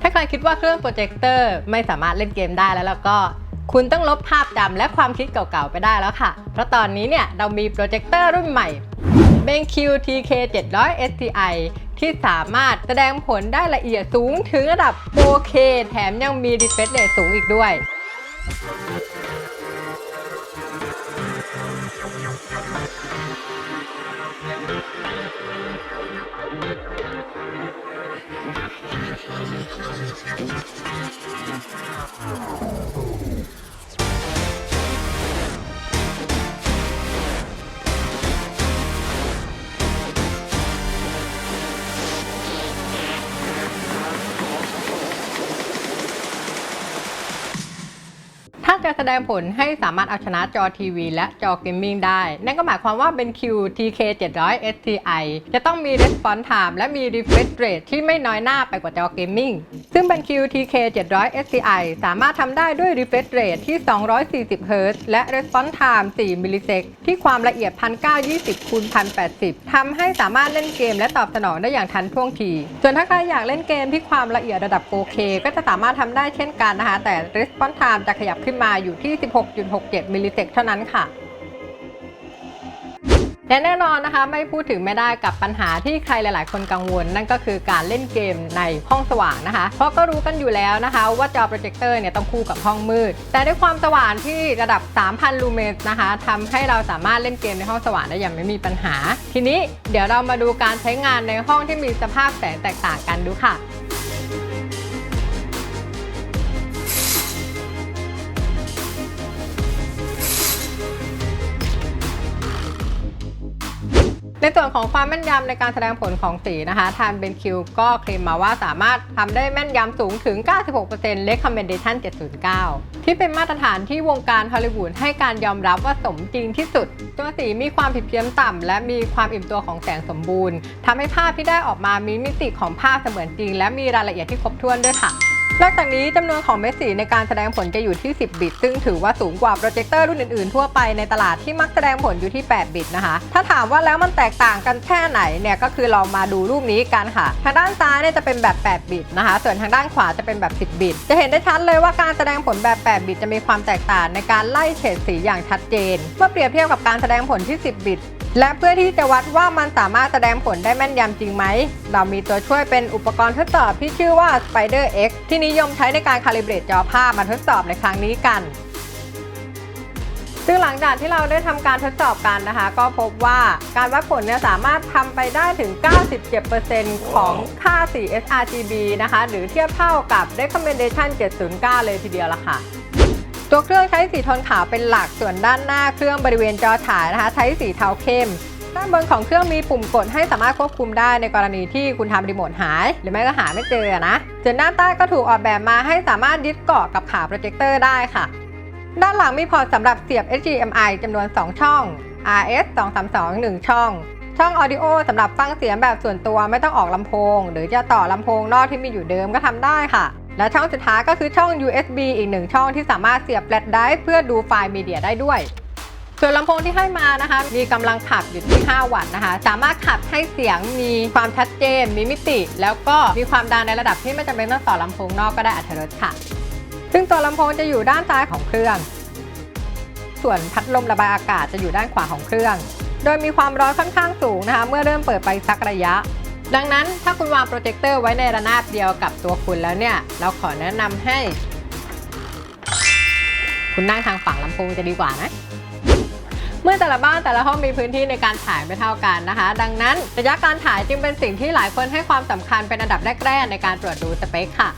ถ้าใครคิดว่าเครื่องโปรเจคเตอร์ไม่สามารถเล่นเกมได้แล้วแล้วก็ คุณต้องลบภาพจำและความคิดเก่าๆไปได้แล้วค่ะ เพราะตอนนี้เนี่ยเรามีโปรเจคเตอร์รุ่นใหม่ BenQ TK 700 STI ที่สามารถแสดงผลได้ละเอียดสูงถึงระดับ 4K แถมยังมี refresh rate สูงอีกด้วย ถ้าจะแส ดงผลให้สามารถเอาชนะจอทีวีและจอเกมมิ่งได้ นั่นก็หมายความว่าเป็น Q TK 700 STI จะต้องมี response time และมี refresh rate ที่ไม่น้อยหน้าไปกว่าจอเกมมิ่ง ซึ่งเป็น Q TK 700 STI สามารถทำได้ด้วย refresh rate ที่ 240 Hz และ response time 4 มิลลิเซกที่ความละเอียด 1920 คูณ 1080 ทำให้สามารถเล่นเกมและตอบสนองได้อย่างทันท่วงที ส่วนถ้าใครอยากเล่นเกมที่ความละเอียดระดับ 4K ก็จะสามารถทำได้เช่นกันนะคะ แต่ response time จะขยับขึ้นมาอยู่ที่ 16.67 มิลลิเซกเท่านั้นค่ะและแน่นอนนะคะไม่พูดถึงไม่ได้กับปัญหาที่ใครหลาย ๆ คนกังวล นั่นก็คือการเล่นเกมในห้องสว่างนะคะ เพราะก็รู้กันอยู่แล้วนะคะ ว่าจอโปรเจคเตอร์เนี่ยต้องคู่กับห้องมืด แต่ด้วยความสว่างที่ระดับ 3,000 ลูเมนนะคะทำให้เราสามารถเล่นเกมในห้องสว่างได้อย่างไม่มีปัญหา ทีนี้เดี๋ยวเรามาดูการใช้งานในห้องที่มีสภาพแสงแตกต่างกันดูค่ะ ในส่วนของความแม่นยำในการแสดงผลของสีนะคะ ทาง BenQ ก็เคลมมาว่าสามารถทำได้แม่นยำสูงถึง 96% Recommendation 709 ที่เป็นมาตรฐานที่วงการฮอลลีวูดให้การยอมรับว่าสมจริงที่สุด ตัวสีมีความผิดเพี้ยนต่ำและมีความอิ่มตัวของแสงสมบูรณ์ทำให้ภาพที่ได้ออกมามีมิติของภาพเสมือนจริง และมีรายละเอียดที่ครบถ้วนด้วยค่ะ นอกจากนี้จำนวนของเม็ดสีในการแสดงผลจะอยู่ที่ 10 บิต ซึ่งถือว่าสูงกว่าโปรเจคเตอร์รุ่นอื่นๆ ทั่วไปในตลาดที่มักแสดงผลอยู่ที่ 8 บิตนะคะ ถ้าถามว่าแล้วมันแตกต่างกันแค่ไหนเนี่ยก็คือเรามาดูรูปนี้กันค่ะ ทางด้านซ้ายเนี่ยจะเป็นแบบ 8 บิตนะคะ ส่วนทางด้านขวาจะเป็นแบบ 10 บิต จะเห็นได้ชัดเลยว่าการแสดงผลแบบ 8 บิตจะมีความแตกต่างในการไล่เฉดสีอย่างชัดเจน เมื่อเปรียบเทียบกับการแสดงผลที่ 10 บิต และเพื่อที่จะวัดว่ามันสามารถแสดงผลได้แม่นยำจริงไหม เรามีตัวช่วยเป็นอุปกรณ์ทดสอบที่ชื่อว่า Spider X ที่นิยมใช้ในการคาลิเบรตจอภาพมาทดสอบในครั้งนี้กัน ซึ่งหลังจากที่เราได้ทำการทดสอบกันนะคะ ก็พบว่าการวัดผลเนี่ยสามารถทำไปได้ถึง 97%ของค่าสี sRGB นะคะ หรือเทียบเท่ากับ recommendation 709 เลยทีเดียวละค่ะ ตัวเครื่องใช้สีโทนขาวเป็นหลักส่วนด้านหน้าเครื่องบริเวณจอฉายนะคะ ใช้สีเทาเข้ม ด้านบนของเครื่องมีปุ่มกดให้สามารถควบคุมได้ในกรณีที่คุณทำรีโมทหาย หรือไม่ก็หาไม่เจอนะส่วนด้าใต้ก็ถูกออกแบบมาให้สามารถยึดเกาะกับขาโปรเจคเตอร์ได้ค่ะ ด้านหลังมีพอร์ตสำหรับเสียบ HDMI จำนวน 2 ช่อง RS 232 1 ช่อง ช่อง Audio สำหรับฟังเสียงแบบส่วนตัวไม่ต้องออกลำโพง หรือจะต่อลำโพงนอกที่มีอยู่เดิมก็ทำได้ค่ะ และช่องสุดท้ายก็คือช่อง USB อีกหนึ่งช่องที่สามารถเสียบแฟลชไดรฟ์เพื่อดูไฟล์มีเดียได้ด้วย ส่วนลำโพงที่ให้มานะคะ มีกำลังขับอยู่ที่ 5 วัตต์นะคะ สามารถขับให้เสียงมีความชัดเจน มีมิติ แล้วก็มีความดังในระดับที่ไม่จำเป็นต้องต่อลำโพงนอกก็ได้อัตรสค่ะ ซึ่งตัวลำโพงจะอยู่ด้านซ้ายของเครื่อง ส่วนพัดลมระบายอากาศจะอยู่ด้านขวาของเครื่อง โดยมีความร้อนค่อนข้างสูงนะคะ เมื่อเริ่มเปิดไปสักระยะ ดังนั้นถ้าคุณวางโปรเจคเตอร์ไว้ในระนาบเดียวกับตัวคุณแล้วเนี่ย เราขอแนะนำให้ คุณนั่งทางฝั่งลำโพงจะดีกว่านะเมื่อแต่ละบ้านแต่ละห้องมีพื้นที่ในการถ่ายไม่เท่ากันนะคะ ดังนั้นระยะการถ่ายจึงเป็นสิ่งที่หลายคนให้ความสำคัญเป็นอันดับแรก ๆ ในการตรวจดูสเปคค่ะ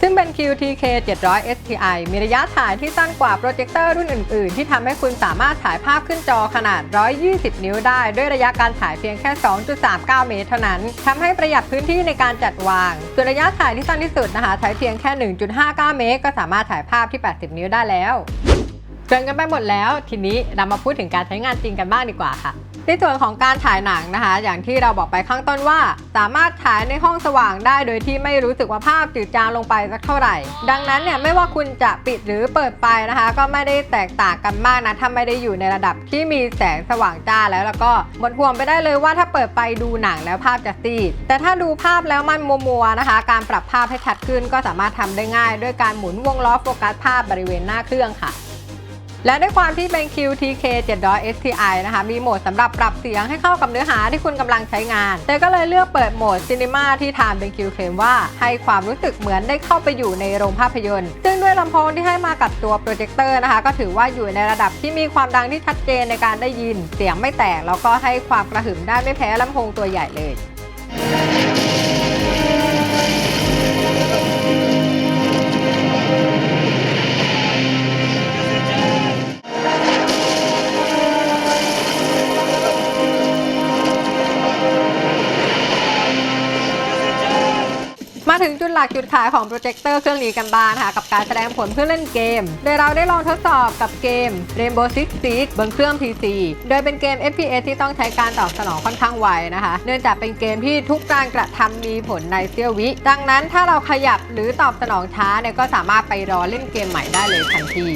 ซึ่งเป็น QTK 700 STI มีระยะถ่ายที่สั้นกว่าโปรเจคเตอร์รุ่นอื่น ๆ ที่ทำให้คุณสามารถถ่ายภาพขึ้นจอขนาด 120 นิ้วได้ ด้วยระยะการถ่ายเพียงแค่ 2.39 เมตรเท่านั้นทำให้ประหยัดพื้นที่ในการจัดวาง ส่วนระยะถ่ายที่สั้นที่สุดนะคะใช้เพียงแค่ 1.59 เมตร ก็สามารถถ่ายภาพที่ 80 นิ้วได้แล้วเกินกันไปหมดแล้ว ทีนี้เรามาพูดถึงการใช้งานจริงกันบ้างดีกว่าค่ะ ในส่วนของการฉายหนังนะคะ อย่างที่เราบอกไปข้างต้นว่า สามารถฉายในห้องสว่างได้โดยที่ไม่รู้สึกว่าภาพจืดจางลงไปสักเท่าไหร่ ดังนั้นเนี่ยไม่ว่าคุณจะปิดหรือเปิดไฟนะคะ ก็ไม่ได้แตกต่างกันมากนะถ้าไม่ได้อยู่ในระดับที่มีแสงสว่างจ้าแล้วแล้วก็หมดห่วงไปได้เลยว่าถ้าเปิดไฟดูหนังแล้วภาพจะซีดแต่ถ้าดูภาพแล้วมันมัวๆนะคะ การปรับภาพให้ชัดขึ้นก็สามารถทำได้ง่าย ด้วยการหมุนวงล้อโฟกัสภาพบริเวณหน้าเครื่องค่ะ และด้วยความที่เป็น QTK 700 STI นะคะ มีโหมดสำหรับปรับเสียงให้เข้ากับเนื้อหาที่คุณกำลังใช้งานแต่ก็เลยเลือกเปิดโหมด Cinema ที่ทางเป็น Q เคลมว่า ให้ความรู้สึกเหมือนได้เข้าไปอยู่ในโรงภาพยนตร์ ซึ่งด้วยลำโพงที่ให้มากับตัวโปรเจคเตอร์นะคะ ก็ถือว่าอยู่ในระดับที่มีความดังที่ชัดเจนในการได้ยิน เสียงไม่แตกแล้วก็ให้ความกระหึ่มได้ไม่แพ้ลำโพงตัวใหญ่เลย หลักจุดขายของโปรเจคเตอร์เครื่องนี้กันบ้างนะคะกับการแสดงผลเพื่อเล่นเกม โดยเราได้ลองทดสอบกับเกม Rainbow Six Siege บนเครื่อง PC โดยเป็นเกม FPS ที่ต้องใช้การตอบสนองค่อนข้างไวนะคะ เนื่องจากเป็นเกมที่ทุกการกระทำมีผลในเซียววิ ดังนั้นถ้าเราขยับหรือตอบสนองช้าเนี่ยก็สามารถไปรอเล่นเกมใหม่ได้เลยทันที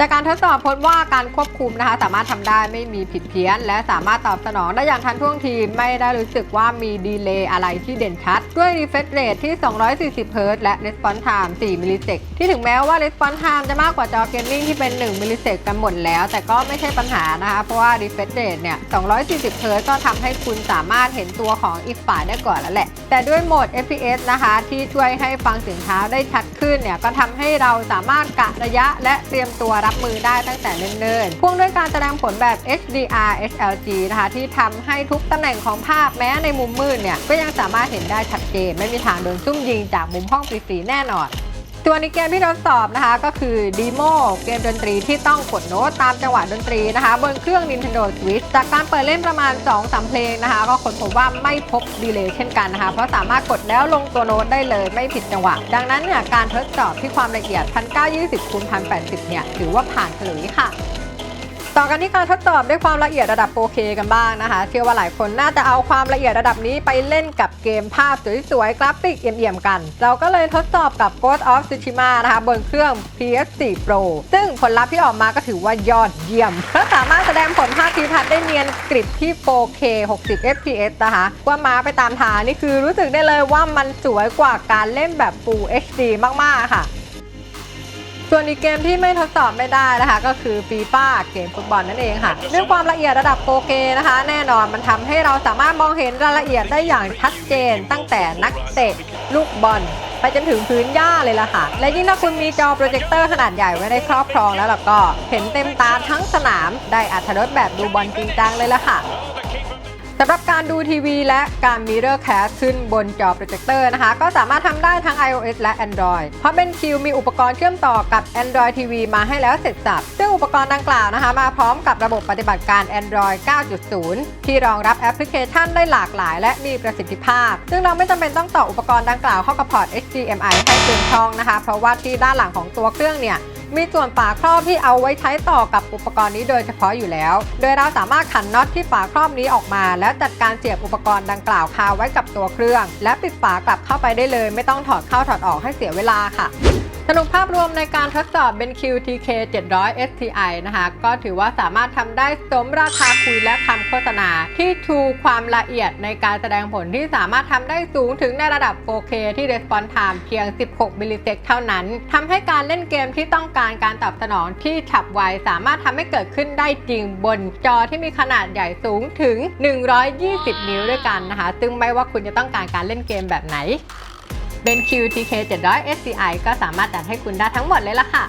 จากการทดสอบพบว่าการควบคุมนะคะ สามารถทำได้ไม่มีผิดเพี้ยน และสามารถตอบสนองได้อย่างทันท่วงทีไม่ได้รู้สึกว่ามีดีเลย์อะไรที่เด่นชัด ด้วย refresh rate ที่ 240 Hz และ response time 4 มิลลิเซกที่ถึงแม้ว่า response time จะมากกว่าจอเกมมิ่งที่เป็น 1 มิลลิเซกกันหมดแล้ว แต่ก็ไม่ใช่ปัญหานะคะ เพราะว่า refresh rate เนี่ย 240 Hz ก็ทำให้คุณสามารถเห็นตัวของอีกฝ่ายได้ก่อนแล้วแหละ แต่ด้วยโหมด FPS นะคะที่ช่วยให้ฟังเสียงเท้าได้ชัดขึ้นเนี่ยก็ทำให้เราสามารถกะระยะและเตรียมตัวรับมือได้ตั้งแต่เนิ่นๆพ่วงด้วยการแสดงผลแบบ HDR HLG นะคะที่ทำให้ทุกตำแหน่งของภาพแม้ในมุมมืดเนี่ยก็ยังสามารถเห็นได้ชัดเจน ไม่มีทางโดนซุ่มยิงจากมุมห้องปรีๆแน่นอน ตัวนในเกมที่ทดสอบนะคะก็คือดีโมเกมดนตรีที่ต้องกดโน้ตตามจังหวะดนตรีนะคะ บนเครื่อง Nintendo Switch จากการเปิดเล่นประมาณ 2-3เพลงนะคะ ก็ค้นพบว่าไม่พบดีเลย์เช่นกันนะคะ เพราะสามารถกดแล้วลงตัวโน้ตได้เลยไม่ผิดจังหวะ ดังนั้นเนี่ยการทดสอบที่ความละเอียด 1920คูณ1080เนี่ยถือว่าผ่านเฉลยค่ะ ต่อกันที่การทดสอบด้วยความละเอียดระดับ 4K กันบ้างนะคะเชื่อว่าหลายคนน่าจะเอาความละเอียดระดับนี้ไปเล่นกับเกมภาพสวยๆกราฟิกเอี่ยมๆกัน เราก็เลยทดสอบกับ Ghost of Tsushima นะคะบนเครื่อง PS4 Pro ซึ่งผลลัพธ์ที่ออกมาก็ถือว่ายอดเยี่ยมเพราะสามารถแสดงผลภาพทิวทัศน์ได้เนียนกริบที่ 4K 60 fps นะคะว่ามาไปตามทางนี่คือรู้สึกได้เลยว่ามันสวยกว่าการเล่นแบบ Full HD มากๆค่ะ ส่วนอีกเกมที่ไม่ทดสอบไม่ได้นะคะ ก็คือฟีฟ่าเกมฟุตบอลนั่นเองค่ะด้วยความละเอียดระดับ 4K นะคะ แน่นอนมันทำให้เราสามารถมองเห็นรายละเอียดได้อย่างชัดเจน ตั้งแต่นักเตะลูกบอลไปจนถึงพื้นหญ้าเลยล่ะค่ะ และยิ่งถ้าคุณมีจอโปรเจคเตอร์ขนาดใหญ่ไว้ในครอบครองแล้วล่ะก็ เห็นเต็มตาทั้งสนามได้อัธรสแบบดูบอลจริงจังเลยล่ะค่ะ สำหรับการดูทีวีและการ Mirror Cast ขึ้นบนจอโปรเจคเตอร์นะคะ ก็สามารถทำได้ทั้ง iOS และ Android เพราะ BenQ มีอุปกรณ์เชื่อมต่อกับ Android TV มาให้แล้วเสร็จสับ ซึ่งอุปกรณ์ดังกล่าวนะคะ มาพร้อมกับระบบปฏิบัติการ Android 9.0 ที่รองรับแอปพลิเคชันได้หลากหลาย และมีประสิทธิภาพ ซึ่งเราไม่จำเป็นต้องต่ออุปกรณ์ดังกล่าวเข้ากับพอร์ต HDMI ให้เต็มช่องนะคะ เพราะว่าที่ด้านหลังของตัวเครื่องเนี่ย มีส่วนฝาครอบที่เอาไว้ใช้ต่อกับอุปกรณ์นี้โดยเฉพาะอยู่แล้ว โดยเราสามารถขันน็อตที่ฝาครอบนี้ออกมา แล้วจัดการเสียบอุปกรณ์ดังกล่าวคาไว้กับตัวเครื่อง และปิดฝากลับเข้าไปได้เลย ไม่ต้องถอดเข้าถอดออกให้เสียเวลาค่ะ สรุปภาพรวมในการทดสอบ BenQ TK 700 STI นะคะ ก็ถือว่าสามารถทำได้สมราคาคุยและคำโฆษณา ที่ทูความละเอียดในการแสดงผลที่สามารถทำได้สูงถึงในระดับ 4K ที่ Response Time เพียง 16 มิลลิเซกเท่านั้นทำให้การเล่นเกมที่ต้องการการตอบสนองที่ฉับไว สามารถทำให้เกิดขึ้นได้จริงบนจอที่มีขนาดใหญ่สูงถึง 120 นิ้วด้วยกันนะคะ ซึ่งไม่ว่าคุณจะต้องการการเล่นเกมแบบไหน ป็น QTK 700 SCI ก็สามารถจัดให้คุณได้ทั้งหมดเลยล่ะค่ะ